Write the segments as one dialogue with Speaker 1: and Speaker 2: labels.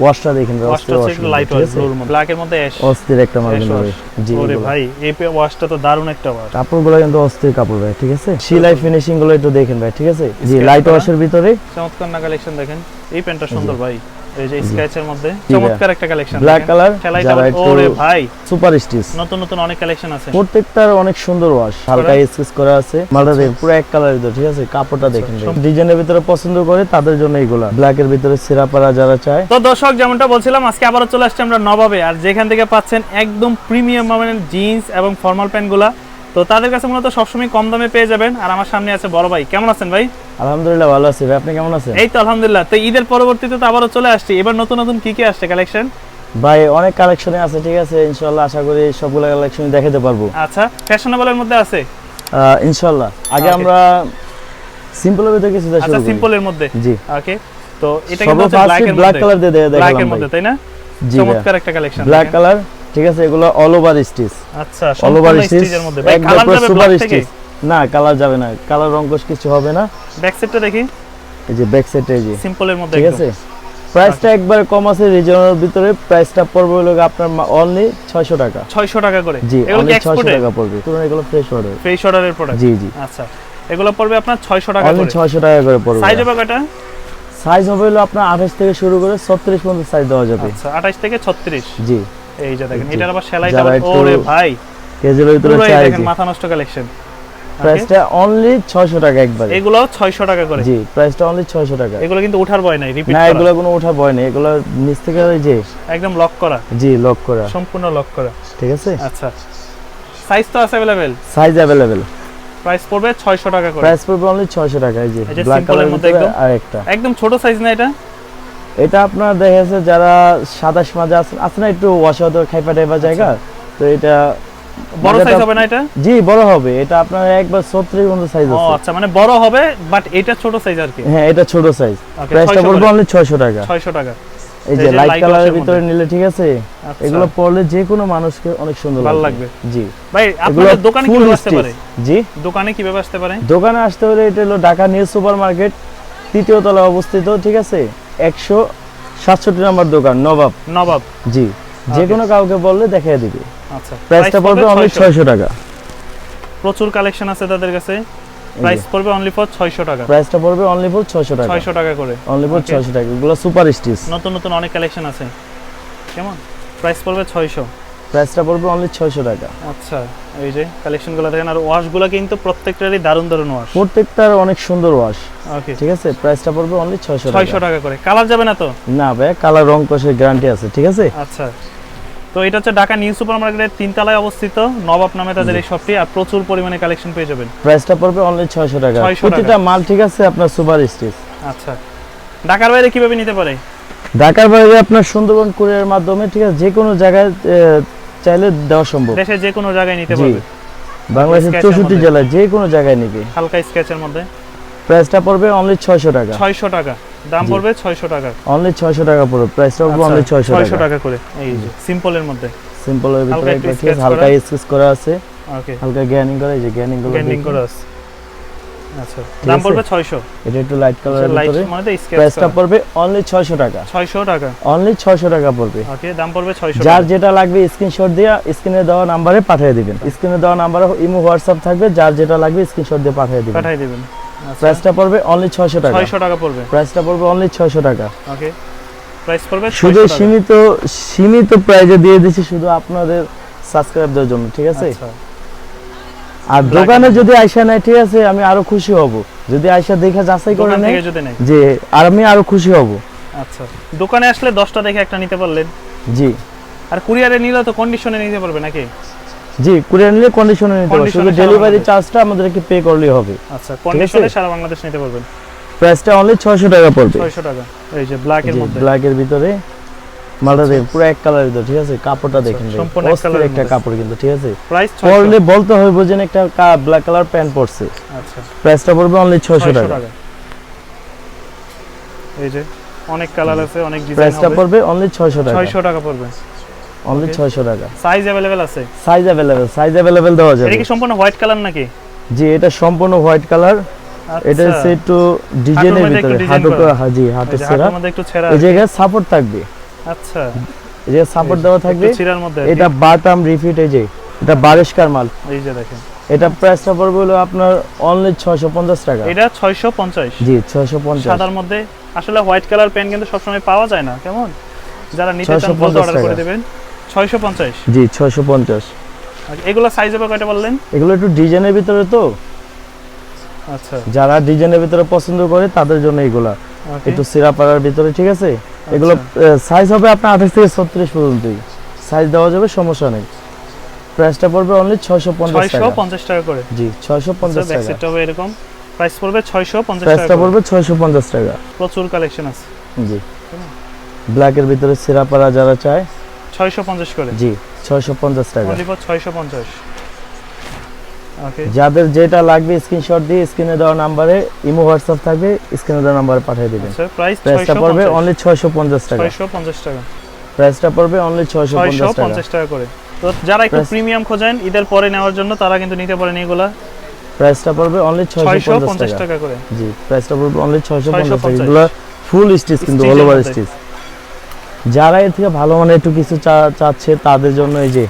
Speaker 1: ওয়াশটা দেখেন
Speaker 2: ওয়াশটা হচ্ছে একটু লাইট ওয়াশ? ব্লুর মধ্যে। ব্ল্যাকের মধ্যে অ্যাশ
Speaker 1: অস্থির একটা মার্জিন হবে। জি
Speaker 2: ওরে। ভাই এই ওয়াশটা তো দারুণ একটা ওয়াশ
Speaker 1: কাপড়গুলো কিন্তু অস্থির কাপড় ভাই ঠিক আছে? সিলাই ফিনিশিংগুলো একটু দেখেন ভাই ঠিক আছে? জি লাইট ওয়াশের ভিতরে।
Speaker 2: চমৎকার না কালেকশন দেখেন। এই প্যান্টটা সুন্দর ভাই। এই যে স্কেচের মধ্যে। চমৎকার একটা কালেকশন
Speaker 1: ব্ল্যাক কালার যারা
Speaker 2: ওরে ভাই।
Speaker 1: সুপার স্টিচ
Speaker 2: নতুন নতুন অনেক কালেকশন আছে।
Speaker 1: প্রত্যেকটার অনেক সুন্দর ওয়াশ হালকা স্কেচ করা আছে। মালটা পুরো এক কালারের ভিতরে ঠিক আছে? কাপড়টা দেখেন ডিজাইনের ভিতরে পছন্দ করে তাদের জন্য ব্ল্যাকের ভিতরে সিরাপারা যারা চায়।
Speaker 2: তো দর্শক যেমনটা বলছিলাম আজকে চলে আসছে আমরা নবাবে। আর যেখান থেকে পাচ্ছেন একদম প্রিমিয়াম জিন্স এবং ফর্মাল প্যান্টগুলা তো তাদের কাছে মূলত সবসময় কম দামে পেয়ে যাবেন। আর আমার সামনে আছে বড় ভাই। কেমন আছেন ভাই?
Speaker 1: আলহামদুলিল্লাহ ভালো আছি ভাই আপনি কেমন আছেন?
Speaker 2: এই তো আলহামদুলিল্লাহ। তো ঈদের পরবর্তীতে তো আবারও চলে আসছি। এবার নতুন নতুন কি কি আসছে কালেকশন
Speaker 1: ভাই অনেক কালেকশনে আছে ঠিক আছে ইনশাল্লাহ আশা করি সবগুলো কালেকশন দেখাতে পারব।
Speaker 2: আচ্ছা ফ্যাশনেবলের মধ্যে আছে?
Speaker 1: আহ, ইনশাল্লাহ আগে. আমরা সিম্পলের ভিতরে কিছু
Speaker 2: আচ্ছা সিম্পলের মধ্যে?
Speaker 1: জি।
Speaker 2: ওকে তো এটা কিন্তু
Speaker 1: সর্বপ্রথম
Speaker 2: ব্ল্যাকের
Speaker 1: ব্ল্যাক কালার দিয়ে দিয়ে
Speaker 2: ব্ল্যাকের
Speaker 1: দেখালাম
Speaker 2: মধ্যে তাই না? চমৎকার একটা কালেকশন
Speaker 1: ব্ল্যাক কালার ঠিক আছে এগুলো অল ওভার স্টিচ
Speaker 2: আচ্ছা
Speaker 1: অল ওভার স্টিচ
Speaker 2: স্টিচের মধ্যে। ভাই কালার
Speaker 1: সুপার স্টিচ না কালার যাবে না। কালার রংকশ কিছু হবে না।
Speaker 2: ব্যাক সাইডটা দেখি।
Speaker 1: এই যে ব্যাক সাইডে এই যে।
Speaker 2: সিম্পলের মধ্যে
Speaker 1: ঠিক আছে? প্রাইসটা একবারে কম আছে রিজনের ভিতরে। প্রাইসটা পড়বে হলো আপনার অনলি 600 টাকা।
Speaker 2: 600 টাকা করে।
Speaker 1: জি
Speaker 2: এগুলো কি
Speaker 1: 600
Speaker 2: এক্সপোর্টে
Speaker 1: টাকা পড়বে। পুরো এগুলো ফ্রেশ অর্ডার
Speaker 2: ফ্রেশ অর্ডারের প্রোডাক্ট
Speaker 1: জি জি।
Speaker 2: আচ্ছা। এগুলো পড়বে আপনার 600 টাকা করে।
Speaker 1: 600 টাকা করে পড়বে।
Speaker 2: সাইজ হবে কয়টা?
Speaker 1: সাইজ হবে হলো আপনার 28 থেকে শুরু করে 36 পর্যন্ত সাইজ দেওয়া যাবে।
Speaker 2: আচ্ছা 28 থেকে 36
Speaker 1: জি।
Speaker 2: এই যে দেখেন
Speaker 1: জি।
Speaker 2: এটার আবার সেলাইটা ওরে ভাই।
Speaker 1: কেজের ভিতরে চাই
Speaker 2: মাথা নষ্ট কালেকশন
Speaker 1: প্রাইসটা অনলি 600 টাকা একবারে
Speaker 2: এগুলো 600 টাকা করে
Speaker 1: জি প্রাইসটা অনলি 600 টাকা
Speaker 2: এগুলো কিন্তু উঠার ভয় নাই রিপিট
Speaker 1: না
Speaker 2: করা
Speaker 1: এগুলো কোনো ওঠা ভয় নেই এগুলো নিচ থেকে ওই যে
Speaker 2: একদম লক করা
Speaker 1: জি লক করা
Speaker 2: সম্পূর্ণ লক করা
Speaker 1: ঠিক আছে
Speaker 2: আচ্ছা সাইজ তো আছে अवेलेबल
Speaker 1: সাইজ अवेलेबल
Speaker 2: প্রাইস পড়বে 600 টাকা করে
Speaker 1: প্রাইস পড়বে অনলি 600 টাকা এই যে
Speaker 2: এই যে
Speaker 1: ব্ল্যাক
Speaker 2: simple এর
Speaker 1: কালারের
Speaker 2: মধ্যে
Speaker 1: মধ্যে
Speaker 2: একদম?
Speaker 1: আর একটা
Speaker 2: একদম ছোট সাইজ না এটা
Speaker 1: এটা আপনার দেখা যাচ্ছে যারা সাতাশ মাঝে আছে আছে না একটু ওয়াশাদ খাইপা টাইপা জায়গা তো এটা
Speaker 2: বড় সাইজ হবে না এটা?
Speaker 1: জি বড় হবে। এটা আপনার একবার 36 পর্যন্ত সাইজ
Speaker 2: ও আচ্ছা মানে বড় হবে বাট এটা ছোট সাইজ আর কি?
Speaker 1: হ্যাঁ এটা ছোট সাইজ প্রাইসটা অনলি 600 টাকা।
Speaker 2: 600 টাকা।
Speaker 1: এই যে লাইট কালারের ভিতরে নিলে ঠিক আছে?
Speaker 2: আচ্ছা।
Speaker 1: এগুলো পরলে যে কোনো মানুষকে অনেক সুন্দর
Speaker 2: ভালো লাগবে।
Speaker 1: জি।
Speaker 2: ভাই আপনাদের দোকানে কীভাবে আসতে পারে?
Speaker 1: জি?
Speaker 2: দোকানে কীভাবে আসতে পারে?
Speaker 1: দোকানে আসতে হলে এটা হলো ঢাকা নিউ সুপার মার্কেট তৃতীয় তলায় অবস্থিত ঠিক আছে? একশো সাতষট্টি নম্বর দোকান নবাব।
Speaker 2: নবাব।
Speaker 1: জি। যে কোনো কাউকে বললে দেখিয়ে দিবে।
Speaker 2: আচ্ছা।
Speaker 1: প্রাইসটা পড়বে অনলি
Speaker 2: 600
Speaker 1: ছয়শো। টাকা।
Speaker 2: প্রচুর কালেকশন আছে তাদের কাছে। প্রাইস পড়বে অনলি ফর 600 টাকা।
Speaker 1: প্রাইসটা পড়বে অনলি ফর ছয়শো টাকা।
Speaker 2: 600 টাকা করে।
Speaker 1: Only for
Speaker 2: Okay.
Speaker 1: ছয়শো টাকা। এগুলো সুপার স্টিচ
Speaker 2: নতুন নতুন অনেক কালেকশন আছে। কেমন? প্রাইস পড়বে 600
Speaker 1: প্রাইসটা পড়বে অনলি ছয়শো টাকা।
Speaker 2: আচ্ছা এই যে কালেকশনগুলো দেখেন আর ওয়াশগুলো কিন্তু প্রত্যেকটারই দারুণ দারুণ ওয়াশ
Speaker 1: প্রত্যেকটার অনেক সুন্দর ওয়াশ
Speaker 2: ওকে
Speaker 1: ঠিক আছে? প্রাইসটা পড়বে অনলি ছয়শো টাকা।
Speaker 2: 600 টাকা করে। কালার যাবে না তো?
Speaker 1: না ভাই কালার রং কষের গ্যারান্টি আছে ঠিক আছে?
Speaker 2: আচ্ছা। তো এটা হচ্ছে ঢাকা নিউ সুপার মার্কেটের তিনতলায় অবস্থিত নবাব নামে তাদের এই শপটি আর প্রচুর পরিমাণে কালেকশন পেয়ে যাবেন।
Speaker 1: প্রাইসটা পড়বে অনলি ছয়শো টাকা।
Speaker 2: 600 টাকা।
Speaker 1: প্রতিটা মাল ঠিক আছে? আপনার সুপার স্টিচ।
Speaker 2: আচ্ছা। ঢাকার বাইরে কীভাবে নিতে পারে?
Speaker 1: ঢাকার বাইরে আপনার সুন্দরবন কুরিয়ার মাধ্যমে ঠিক আছে? যে কোনো জায়গায় চাইলে দেওয়া সম্ভব।
Speaker 2: দেশের যে কোনো জায়গায় নিতে পারবে।
Speaker 1: বাংলাদেশের চৌষট্টি। জেলায় যে কোনো জায়গায় নিবে।
Speaker 2: হালকা স্কেচের মধ্যে।
Speaker 1: প্রাইসটা পড়বে অনলি ছয়শো টাকা।
Speaker 2: ছয়শো টাকা। দাম পড়বে ছয়শো টাকা।
Speaker 1: অনলি ছয়শো টাকা পড়বে। প্রাইসটা পড়বে অনলি ছয়শো
Speaker 2: টাকা ছয়শো
Speaker 1: টাকা।
Speaker 2: টাকা করে। এই যে সিম্পলের মধ্যে।
Speaker 1: সিম্পলের ভিতরে
Speaker 2: হালকা একটু
Speaker 1: হালকা স্কেচ করা আছে।
Speaker 2: ওকে
Speaker 1: হালকা গ্যানিং করা এই যে গ্যানিং
Speaker 2: গ্যান্ডিং
Speaker 1: দেখুন।
Speaker 2: আছে। আচ্ছা। দাম? পড়বে ছয়শো।
Speaker 1: এটা একটু লাইট কালারের ভিতরে।
Speaker 2: মানে স্কেচ
Speaker 1: প্রাইসটা পড়বে অনলি ছয়শো টাকা।
Speaker 2: ছয়শো টাকা।
Speaker 1: অনলি ছয়শো টাকা পড়বে।
Speaker 2: ওকে দাম পড়বে ছয়শো
Speaker 1: যার যেটা লাগবে স্ক্রিনশট দিয়ে স্ক্রিনে দেওয়া নাম্বারে পাঠিয়ে দিবেন। স্ক্রিনে দেওয়া নাম্বারে ইমো হোয়াটসঅ্যাপ থাকবে যার যেটা লাগবে স্ক্রিনশট দিয়ে পাঠিয়ে দিবেন।
Speaker 2: পাঠাই দিবেন। আচ্ছা।
Speaker 1: প্রাইসটা পড়বে অনলি ছয়শো টাকা।
Speaker 2: ছয়শো টাকা পড়বে।
Speaker 1: প্রাইসটা পড়বে অনলি ছয়শো টাকা।
Speaker 2: ওকে প্রাইস পড়বে
Speaker 1: শুধু সীমিত সীমিত প্রাইজে দিয়ে দিচ্ছি শুধু আপনাদের সাবস্ক্রাইবদের জন্য ঠিক আছে?
Speaker 2: আচ্ছা।
Speaker 1: আর দোকানে যদি আইসা নেয় ঠিক আছে আমি আরও খুশি হব। যদি আইসা দেখা যাচাই করে নেয়
Speaker 2: নেই
Speaker 1: যে আর আমি আরও খুশি হব।
Speaker 2: আচ্ছা। দোকানে আসলে দশটা দেখে একটা নিতে পারলেন?
Speaker 1: জি।
Speaker 2: আর কুরিয়ারে নিলে তো কন্ডিশনে নিতে পারবে নাকি?
Speaker 1: জি কুরিয়ার নিলে কন্ডিশনে নিতে হবে
Speaker 2: Condition
Speaker 1: শুধু ডেলিভারি। চার্জটা আমাদেরকে পে করলেই হবে।
Speaker 2: আচ্ছা কন্ডিশনে সারা বাংলাদেশ নিতে পারবেন।
Speaker 1: প্রাইসটা অনলি ছয়শো টাকা পড়বে।
Speaker 2: ছয়শো টাকা। এই যে ব্ল্যাক এর মধ্যে।
Speaker 1: ব্ল্যাক এর ভিতরে মালটা দেখেন পুরো এক কালারের ভিতরে ঠিক আছে কাপড়টা দেখেন ভাই।
Speaker 2: সম্পূর্ণ এক
Speaker 1: অস্থির
Speaker 2: colour এর
Speaker 1: একটা
Speaker 2: মধ্যে।
Speaker 1: কাপড় কিন্তু ঠিক আছে
Speaker 2: প্রাইস
Speaker 1: পরলে বলতে হইব যে একটা ব্ল্যাক কালার প্যান্ট পরছে
Speaker 2: আচ্ছা
Speaker 1: প্রাইসটা পড়বে অনলি ছয়শো
Speaker 2: 600
Speaker 1: টাকা
Speaker 2: টাকা এই যে অনেক কালার আছে অনেক ডিজাইন
Speaker 1: প্রাইসটা
Speaker 2: হবে
Speaker 1: পড়বে অনলি ছয়শো টাকা
Speaker 2: 600 টাকা পড়বে
Speaker 1: অনলি
Speaker 2: Okay.
Speaker 1: ছয়শো টাকা
Speaker 2: সাইজ अवेलेबल আছে
Speaker 1: সাইজ অ্যাভেলেবেল সাইজ অ্যাভেলেবেল দেওয়া যাবে
Speaker 2: এটা কি সম্পূর্ণ হোয়াইট কালার নাকি
Speaker 1: জি এটা সম্পূর্ণ হোয়াইট কালার এটা
Speaker 2: আচ্ছা।
Speaker 1: হচ্ছে একটু ডিজাইনের
Speaker 2: মধ্যে একটু
Speaker 1: ভিতরে
Speaker 2: design
Speaker 1: হাঁটু
Speaker 2: করা।
Speaker 1: হাজি
Speaker 2: এই
Speaker 1: হাঁটু
Speaker 2: যে
Speaker 1: সেরা
Speaker 2: হাতের মধ্যে একটু ছেঁড়া
Speaker 1: এই জায়গায় সাপোর্ট থাকবে
Speaker 2: আচ্ছা।
Speaker 1: এই যে সাপোর্ট দেওয়া থাকবে
Speaker 2: মধ্যে
Speaker 1: এটা বাটাম রিফিট এই যে এটা বারিশকার মাল।
Speaker 2: এই যে দেখেন।
Speaker 1: এটা প্রাইসটা পড়বে হলো আপনার অনলি ছয়শো পঞ্চাশ টাকা।
Speaker 2: এটা ছয়শো পঞ্চাশ।
Speaker 1: জি ছয়শো পঞ্চাশ।
Speaker 2: সাদার মধ্যে আসলে হোয়াইট কালার পেন কিন্তু সবসময় পাওয়া যায় না কেমন? যারা নিতে চান
Speaker 1: 650
Speaker 2: অর্ডার করে
Speaker 1: টাকা।
Speaker 2: দেবেন ছয়শো পঞ্চাশ।
Speaker 1: জি ছয়শো পঞ্চাশ।
Speaker 2: এগুলো সাইজ হবে কয়টা বললেন?
Speaker 1: এগুলো একটু ডিজাইনের ভিতরে তো।
Speaker 2: আচ্ছা।
Speaker 1: যারা ডিজাইনের ভিতরে পছন্দ করে তাদের জন্য এগুলা। একটু সিরাপাড়ার ভিতরে ঠিক আছে? এগুলো সাইজ হবে আপনার আঠাশ থেকে ছত্রিশ পর্যন্তই সাইজ দেওয়া যাবে সমস্যা নেই। প্রাইসটা পড়বে অনলি ছয়শো পঞ্চাশ টাকা।
Speaker 2: পঞ্চাশ টাকা করে।
Speaker 1: জি ছয়শো পঞ্চাশ টাকা।
Speaker 2: হবে এরকম। প্রাইস পড়বে ছয়শো পঞ্চাশ টাকা
Speaker 1: প্রাইসটা পড়বে ছয়শো পঞ্চাশ টাকা।
Speaker 2: প্রচুর কালেকশন আছে।
Speaker 1: জি। ব্ল্যাকের ভিতরে সিরাপাড়া যারা চায়
Speaker 2: ছয়শো পঞ্চাশ করে।
Speaker 1: জি ছয়শো পঞ্চাশ টাকা।
Speaker 2: ছয়শো পঞ্চাশ।
Speaker 1: যাদের যেটা লাগবে স্ক্রিনশট দিয়ে স্ক্রিনে দেওয়া নাম্বারে ইমো হোয়াটসঅ্যাপ থাকবে স্ক্রিনে দেওয়া নাম্বারে পাঠিয়ে দিবেন।
Speaker 2: আচ্ছা প্রাইস
Speaker 1: প্রাইসটা
Speaker 2: ছয়শো
Speaker 1: পড়বে অনলি ছয়শো পঞ্চাশ টাকা।
Speaker 2: ছয়শো পঞ্চাশ টাকা।
Speaker 1: প্রাইসটা পড়বে অনলি ছয়শো
Speaker 2: ছয়শো পঞ্চাশ টাকা করে। তো যারা একটু প্রিমিয়াম খোঁজেন ঈদের পরে নেওয়ার জন্য তারা কিন্তু নিতে পারেন এগুলা।
Speaker 1: প্রাইসটা পড়বে অনলি ছয়শো
Speaker 2: ছয়শো
Speaker 1: পঞ্চাশ
Speaker 2: পঞ্চাশ
Speaker 1: টাকা
Speaker 2: টাকা করে।
Speaker 1: জি প্রাইসটা পড়বে অনলি ছয়শো পঞ্চাশ টাকা।
Speaker 2: 650
Speaker 1: এগুলো ফুল স্টিচ কিন্তু অল ওভার স্টিচ যারা এর থেকে ভালো মানে একটু কিছু চাচ্ছে তাদের জন্য এই যে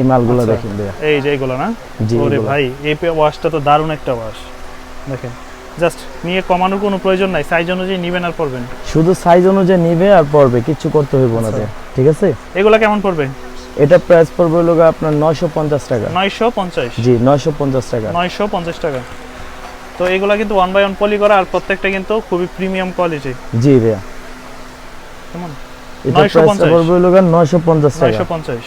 Speaker 1: এই মালগুলো
Speaker 2: আচ্ছা।
Speaker 1: দেখেন ভাইয়া।
Speaker 2: এই যে এগুলো না? ওরে ভাই এই ওয়াশটা তো দারুণ একটা ওয়াশ দেখেন জাস্ট নিয়ে কমানোর কোনো প্রয়োজন নাই সাইজ অনুযায়ী নিবেন আর পড়বেন
Speaker 1: শুধু সাইজ অনুযায়ী নিবে আর পড়বে কিছু করতে হইব না
Speaker 2: আচ্ছা।
Speaker 1: ঠিক আছে?
Speaker 2: এগুলো কেমন পড়বে?
Speaker 1: এটা প্রাইস পড়বে হলো আপনার নয়শো পঞ্চাশ টাকা।
Speaker 2: নয়শো পঞ্চাশ?
Speaker 1: জি নয়শো পঞ্চাশ টাকা।
Speaker 2: নয়শো পঞ্চাশ টাকা। তো এগুলা কিন্তু ওয়ান বাই ওয়ান পলি করা আর প্রত্যেকটা কিন্তু খুবই প্রিমিয়াম কোয়ালিটি
Speaker 1: জি ভাইয়া।
Speaker 2: কেমন?
Speaker 1: এটা
Speaker 2: 950
Speaker 1: প্রাইসটা পড়বে হলো গিয়ে নয়শো পঞ্চাশ টাকা।
Speaker 2: নয়শো পঞ্চাশ।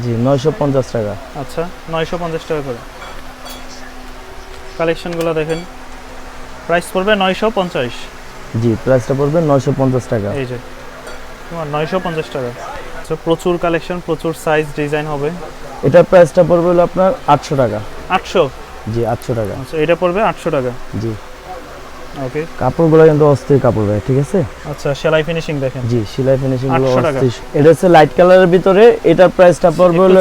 Speaker 1: জি নয়শো পঞ্চাশ টাকা।
Speaker 2: আচ্ছা নয়শো পঞ্চাশ টাকা করে। কালেকশনগুলো দেখেন। প্রাইস পড়বে নয়শো পঞ্চাশ।
Speaker 1: জি প্রাইসটা পড়বে নয়শো পঞ্চাশ টাকা।
Speaker 2: এই যে তোমার নয়শো পঞ্চাশ টাকা। আচ্ছা প্রচুর কালেকশন প্রচুর সাইজ ডিজাইন হবে।
Speaker 1: এটা প্রাইসটা পড়বে হলো আপনার আটশো টাকা।
Speaker 2: আটশো?
Speaker 1: জি আটশো টাকা।
Speaker 2: আচ্ছা এটা পড়বে আটশো টাকা।
Speaker 1: জি।
Speaker 2: ওকে
Speaker 1: কাপড়গুলো কিন্তু অস্থির কাপড় ভাই ঠিক আছে?
Speaker 2: আচ্ছা সেলাই ফিনিশিং দেখেন।
Speaker 1: জি সেলাই
Speaker 2: ফিনিশিংগুলো
Speaker 1: অস্থির। এটা হচ্ছে লাইট কালারের ভিতরে এটার প্রাইসটা পড়বে হলো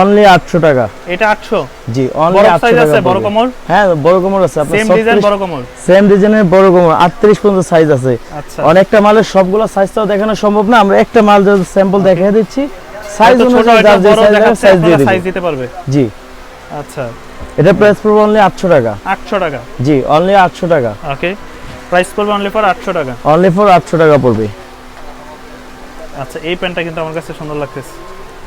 Speaker 1: অনলি আটশো টাকা।
Speaker 2: এটা আটশো?
Speaker 1: জি অনলি
Speaker 2: বড়
Speaker 1: আটশো
Speaker 2: সাইজ
Speaker 1: টাকা
Speaker 2: আছে বড়। কোমর?
Speaker 1: হ্যাঁ বড় কোমর আছে আপনার
Speaker 2: সেম ডিজাইন বড় কোমর?
Speaker 1: সেম ডিজাইনের বড় কোমর আটত্রিশ পর্যন্ত সাইজ আছে।
Speaker 2: আচ্ছা।
Speaker 1: অনেকটা মালের সবগুলো সাইজটাও দেখানো সম্ভব না আমরা একটা মাল স্যাম্পল দেখিয়ে দিচ্ছি। সাইজ অনুযায়ী যে সাইজ সাইজ দিবেন
Speaker 2: সাইজ দিতে পারবে।
Speaker 1: জি।
Speaker 2: আচ্ছা।
Speaker 1: এটা প্রাইস পড়বে অনলি আটশো টাকা।
Speaker 2: আটশো টাকা?
Speaker 1: জি অনলি আটশো টাকা।
Speaker 2: ওকে প্রাইস পড়বে অনলি ফর আটশো টাকা?
Speaker 1: অনলি ফর আটশো টাকা পড়বে।
Speaker 2: আচ্ছা এই প্যান্টটা কিন্তু আমার কাছে সুন্দর লাগতেছে।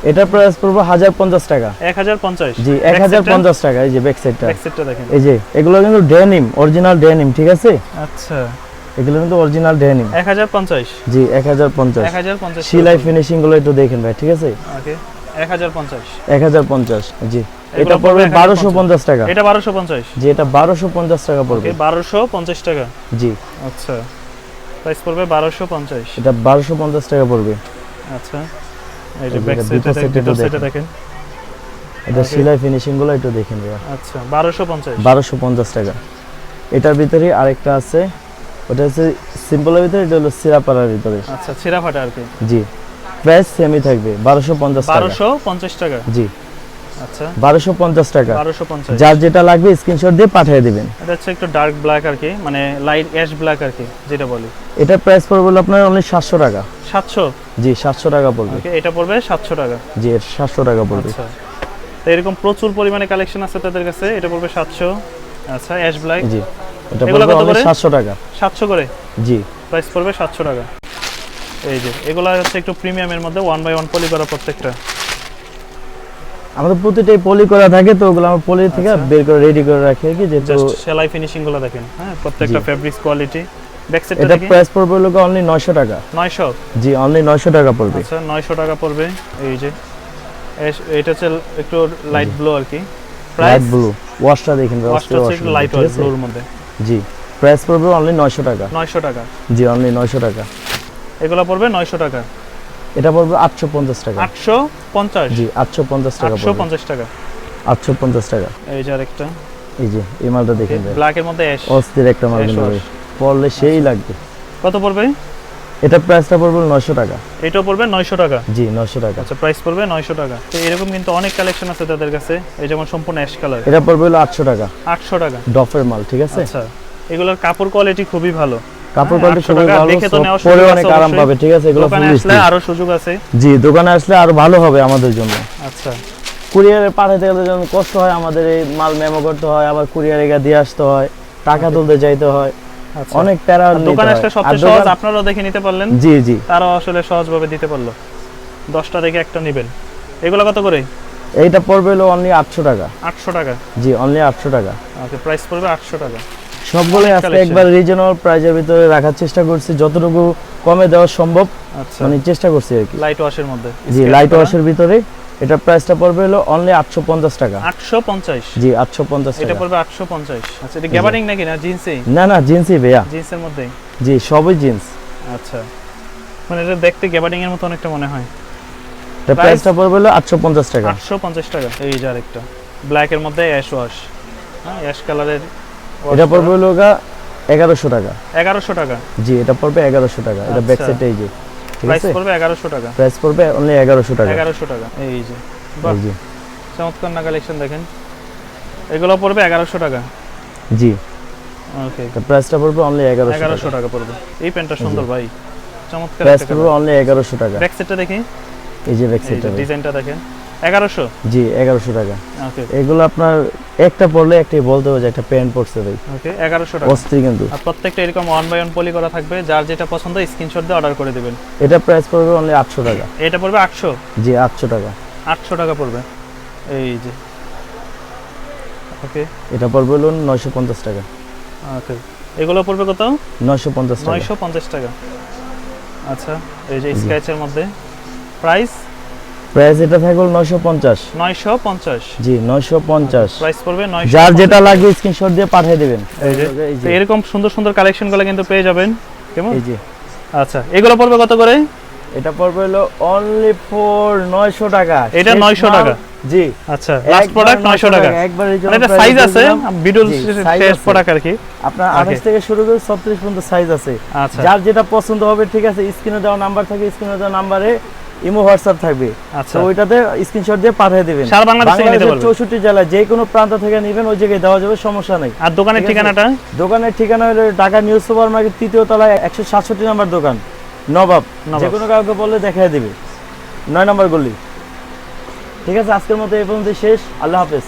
Speaker 1: এটা প্রাইস পড়বে হাজার পঞ্চাশ টাকা।
Speaker 2: এক হাজার পঞ্চাশ?
Speaker 1: জি এক হাজার পঞ্চাশ টাকা এই যে ব্যাক সাইডটা
Speaker 2: ব্যাক সাইডটা দেখেন।
Speaker 1: এই যে এগুলো কিন্তু ডেনিম অরিজিনাল ডেনিম ঠিক আছে?
Speaker 2: আচ্ছা।
Speaker 1: এগুলো কিন্তু অরিজিনাল ডেনিম
Speaker 2: এক হাজার পঞ্চাশ?
Speaker 1: জি এক হাজার পঞ্চাশ।
Speaker 2: এক হাজার পঞ্চাশ
Speaker 1: সিলাই ফিনিশিংগুলো একটু দেখেন ভাই ঠিক আছে?
Speaker 2: ওকে এক হাজার পঞ্চাশ।
Speaker 1: এক হাজার পঞ্চাশ জি। এটা
Speaker 2: পড়বে
Speaker 1: পড়বে
Speaker 2: 1050
Speaker 1: বারোশো পঞ্চাশ টাকা।
Speaker 2: এটা বারোশো পঞ্চাশ।
Speaker 1: জি এটা বারোশো পঞ্চাশ টাকা পড়বে।
Speaker 2: ওকে বারোশো পঞ্চাশ টাকা।
Speaker 1: জি।
Speaker 2: আচ্ছা প্রাইস পড়বে বারোশো পঞ্চাশ।
Speaker 1: এটা বারোশো পঞ্চাশ টাকা পড়বে।
Speaker 2: আচ্ছা এই যে ব্যাক সাইডটা দেখেন।
Speaker 1: এটা. সিলাই ফিনিশিংগুলো একটু দেখেন ভাইয়া
Speaker 2: আচ্ছা বারোশো পঞ্চাশ।
Speaker 1: বারোশো পঞ্চাশ টাকা। এটার ভিতরে আরেকটা আছে। ওটা হচ্ছে সিম্পলের ভিতরে এটা হলো সিরাপাড়ার ভিতরে।
Speaker 2: আচ্ছা ছিঁড়া আর কি।
Speaker 1: জি। প্রাইস সেমই থাকবে বারোশো পঞ্চাশ টাকা।
Speaker 2: বারোশো পঞ্চাশ টাকা?
Speaker 1: জি।
Speaker 2: আচ্ছা।
Speaker 1: বারোশো পঞ্চাশ টাকা।
Speaker 2: বারোশো পঞ্চাশ।
Speaker 1: যার যেটা লাগবে স্ক্রিনশট দিয়ে পাঠিয়ে দিবেন।
Speaker 2: এটা হচ্ছে একটু ডার্ক ব্ল্যাক আর কি মানে লাইট অ্যাশ ব্ল্যাক আর কি যেটা বলি।
Speaker 1: এটার প্রাইস পড়বে আপনার অনলি সাতশো টাকা।
Speaker 2: সাতশো?
Speaker 1: জি সাতশো টাকা পড়বে।
Speaker 2: ওকে এটা পড়বে সাতশো টাকা।
Speaker 1: জি সাতশো টাকা পড়বে।
Speaker 2: আচ্ছা। তো এরকম প্রচুর পরিমাণে কালেকশন আছে তাদের কাছে এটা পড়বে সাতশো। আচ্ছা অ্যাশ ব্ল্যাক
Speaker 1: জি এটা পড়বে
Speaker 2: কত
Speaker 1: অনলি
Speaker 2: করে?
Speaker 1: সাতশো টাকা।
Speaker 2: সাতশো করে?
Speaker 1: জি।
Speaker 2: প্রাইস পড়বে সাতশো টাকা। এই যে এগুলা হচ্ছে একটু প্রিমিয়ামের মধ্যে ওয়ান বাই ওয়ান পলি করা প্রত্যেকটা।
Speaker 1: আমাদের প্রতিটাই পলি করা থাকে তো ওগুলো আমরা পলি থেকে
Speaker 2: আচ্ছা।
Speaker 1: বের করে রেডি করে রাখি কি
Speaker 2: জাস্ট সেলাই ফিনিশিংগুলো দেখেন হ্যাঁ প্রত্যেকটা
Speaker 1: জি।
Speaker 2: ফেব্রিক্স কোয়ালিটি
Speaker 1: এটা প্রাইস পড়বে হলো অনলি নয়শো টাকা।
Speaker 2: নয়শো?
Speaker 1: জি অনলি নয়শো টাকা পড়বে।
Speaker 2: আচ্ছা নয়শো টাকা পড়বে এই যে। এটা হচ্ছে একটু লাইট ব্লু আর কি।
Speaker 1: লাইট ব্লু ওয়াশটা দেখেন
Speaker 2: ওয়াশটা হচ্ছে একটু লাইট? ব্লুর মধ্যে।
Speaker 1: জি প্রাইস পড়বে অনলি নয়শো টাকা।
Speaker 2: নয়শো টাকা।
Speaker 1: জি অনলি নয়শো টাকা।
Speaker 2: এগুলো পড়বে নয়শো টাকা।
Speaker 1: এটা পড়বে আটশো পঞ্চাশ টাকা।
Speaker 2: আটশো পঞ্চাশ?
Speaker 1: জি আটশো পঞ্চাশ টাকা
Speaker 2: আটশো
Speaker 1: পড়বে
Speaker 2: পঞ্চাশ টাকা।
Speaker 1: আটশো পঞ্চাশ টাকা।
Speaker 2: এই যে আরেকটা।
Speaker 1: এই যে এই মালটা দেখেন ভাই।
Speaker 2: ব্ল্যাকের মধ্যে অ্যাশ
Speaker 1: অস্থির একটা মাল কিন্তু পড়লে সেই লাগবে।
Speaker 2: কত পড়বে?
Speaker 1: এটা প্রাইসটা পড়বে নয়শো টাকা।
Speaker 2: এটাও পড়বে নয়শো টাকা?
Speaker 1: জি নয়শো টাকা।
Speaker 2: আচ্ছা প্রাইস পড়বে নয়শো টাকা। তো এরকম কিন্তু অনেক কালেকশন আছে তাদের কাছে। এই যেমন সম্পূর্ণ অ্যাশ কালার
Speaker 1: এটা পড়বে হলো আটশো টাকা।
Speaker 2: আটশো টাকা।
Speaker 1: ডফের মাল ঠিক আছে?
Speaker 2: আচ্ছা। এগুলোর কাপড় কোয়ালিটি খুবই ভালো।
Speaker 1: কাপড়
Speaker 2: হ্যাঁ,
Speaker 1: কোয়ালিটি খুবই ভালো
Speaker 2: দেখে তো
Speaker 1: সব
Speaker 2: নেওয়ার
Speaker 1: পরে অনেক আরাম পাবে ঠিক আছে? এগুলো ফুল
Speaker 2: আসলে আরও সুযোগ আছে।
Speaker 1: জি দোকানে আসলে আরও ভালো হবে আমাদের জন্য।
Speaker 2: আচ্ছা।
Speaker 1: কুরিয়ারে পাঠাতে গেলে যেমন কষ্ট হয় আমাদের এই মাল মেমো করতে হয় আবার কুরিয়ারে গিয়ে দিয়ে আসতে হয় টাকা তুলতে যাইতে হয়।
Speaker 2: আচ্ছা।
Speaker 1: অনেক প্যারা
Speaker 2: দোকানে আসলে সবচেয়ে সহজ আপনারাও দেখে নিতে পারলেন।
Speaker 1: জি জি।
Speaker 2: তারাও আসলে সহজভাবে দিতে পারল। দশটা দেখে একটা নেবেন। এগুলো কত করে?
Speaker 1: এইটা পড়বে হলো অনলি আটশো টাকা।
Speaker 2: আটশো টাকা।
Speaker 1: জি অনলি আটশো টাকা।
Speaker 2: ওকে প্রাইস পড়বে আটশো টাকা।
Speaker 1: সবগুলো আজকে একবার রিজনাল প্রাইজের ভিতরে রাখার চেষ্টা করছি যতটুকু কমে দেওয়া সম্ভব
Speaker 2: আচ্ছা।
Speaker 1: মানে চেষ্টা করছি আর কি।
Speaker 2: লাইট ওয়াশের মধ্যে
Speaker 1: জি লাইট ওয়াশের ভিতরে। এটা প্রাইসটা পড়বে হলো অনলি আটশো পঞ্চাশ টাকা।
Speaker 2: আটশো পঞ্চাশ?
Speaker 1: জি আটশো পঞ্চাশ
Speaker 2: এটা পড়বে আটশো পঞ্চাশ। আচ্ছা এটা গ্যাবারিং নাকি না জিন্সেই?
Speaker 1: না না জিন্সই ভাইয়া।
Speaker 2: জিন্সের মধ্যেই?
Speaker 1: জি সবই জিন্স।
Speaker 2: আচ্ছা। মানে এটা দেখতে গ্যাবারিং এর মতো অনেকটা মনে হয়।
Speaker 1: এটা? প্রাইসটা পড়বে হলো আটশো পঞ্চাশ টাকা।
Speaker 2: আটশো পঞ্চাশ টাকা। এই যে আরেকটা। ব্ল্যাক এর মধ্যে অ্যাশ ওয়াশ হ্যাঁ অ্যাশ কালারের
Speaker 1: এটা পড়বে হলো গা এগারোশো টাকা।
Speaker 2: এগারোশো টাকা?
Speaker 1: জি এটা পড়বে এগারোশো টাকা। এটা ব্যাক
Speaker 2: আচ্ছা।
Speaker 1: সাইডে এই যে
Speaker 2: প্রাইস পড়বে এগারোশো টাকা।
Speaker 1: প্রাইস পড়বে অনলি এগারোশো টাকা।
Speaker 2: এগারোশো টাকা। এই যে বাহ।
Speaker 1: এই
Speaker 2: চমৎকার না কালেকশন দেখেন? এগুলো পড়বে এগারোশো টাকা।
Speaker 1: জি।
Speaker 2: ওকে
Speaker 1: প্রাইসটা পড়বে অনলি এগারোশো
Speaker 2: এগারোশো
Speaker 1: টাকা
Speaker 2: পড়বে। এই প্যান্টটা সুন্দর ভাই। চমৎকার
Speaker 1: প্রাইস পড়বে অনলি এগারোশো টাকা।
Speaker 2: ব্যাক সেটটা দেখি।
Speaker 1: এই যে ব্যাক সাইডটা
Speaker 2: ডিজাইনটা দেখেন। এগারোশো?
Speaker 1: জি এগারোশো টাকা।
Speaker 2: ওকে।
Speaker 1: এগুলো আপনার একটা পড়লে একটাই বলতে হবে যে একটা প্যান্ট পড়ছে ভাই।
Speaker 2: ওকে এগারোশো টাকা।
Speaker 1: অস্থির কিন্তু।
Speaker 2: আর প্রত্যেকটা এরকম ওয়ান বাই ওয়ান পলি করা থাকবে যার যেটা পছন্দ স্ক্রিনশট দিয়ে অর্ডার করে দেবেন।
Speaker 1: এটা প্রাইস পড়বে অনলি আটশো টাকা।
Speaker 2: এটা পড়বে আটশো?
Speaker 1: জি আটশো টাকা।
Speaker 2: আটশো টাকা পড়বে। এই যে। ওকে।
Speaker 1: এটা পড়বে হলো নয়শো পঞ্চাশ টাকা।
Speaker 2: ওকে। এগুলো পড়বে কত?
Speaker 1: নয়শো পঞ্চাশ টাকা।
Speaker 2: নয়শো পঞ্চাশ টাকা। আচ্ছা এই যে স্কেচের মধ্যে। প্রাইস
Speaker 1: প্রাইস এটা থাকবে পঞ্চাশ।
Speaker 2: নয়শো পঞ্চাশ।
Speaker 1: জি নয়শো পঞ্চাশ।
Speaker 2: প্রাইস পড়বে নয়শো
Speaker 1: যার যেটা লাগবে স্ক্রিনশট দিয়ে পাঠিয়ে দেবেন।
Speaker 2: এই যে তো এরকম সুন্দর সুন্দর কালেকশনগুলো কিন্তু পেয়ে যাবেন। কেমন?
Speaker 1: এই যে।
Speaker 2: আচ্ছা এগুলো পড়বে কত করে?
Speaker 1: এটা পড়বে হলো অনলি ফর নয়শো টাকা।
Speaker 2: এটা 900 টাকা?
Speaker 1: জি।
Speaker 2: আচ্ছা লাস্ট প্রোডাক্ট
Speaker 1: একবার
Speaker 2: প্রোডাক্ট নয়শো টাকা।
Speaker 1: একবার
Speaker 2: মানে এটা সাইজ আছে ভিডিও শেষ প্রোডাক্ট আর কি।
Speaker 1: আপনার
Speaker 2: Okay.
Speaker 1: আঠাশ থেকে শুরু করে ছত্রিশ পর্যন্ত সাইজ আছে।
Speaker 2: আচ্ছা।
Speaker 1: যার যেটা পছন্দ হবে ঠিক আছে স্ক্রিনে দেওয়া নাম্বার থাকে স্ক্রিনে দেওয়া নাম্বারে ইমো হোয়াটসঅ্যাপ থাকবে।
Speaker 2: আচ্ছা।
Speaker 1: ওইটাতে স্ক্রিনশট দিয়ে পাঠিয়ে দিবেন।
Speaker 2: সারা বাংলাদেশ থেকে নিতে পারবেন
Speaker 1: 64 জেলা যে কোনো প্রান্ত থেকে নেবেন ওই জায়গায় দেওয়া যাবে সমস্যা নাই।
Speaker 2: আর দোকানের ঠিকানাটা?
Speaker 1: দোকানের ঠিকানা হলো ঢাকা নিউ সুপার মার্কেট তৃতীয় তলায় একশো সাতষট্টি নাম্বার দোকান
Speaker 2: নবাব।
Speaker 1: যে কোনো কাউকে বললে দেখাই দিবে। নয় নম্বর গলি। ঠিক আছে? আজকের মতো এই পর্যন্ত শেষ। আল্লাহ হাফেজ।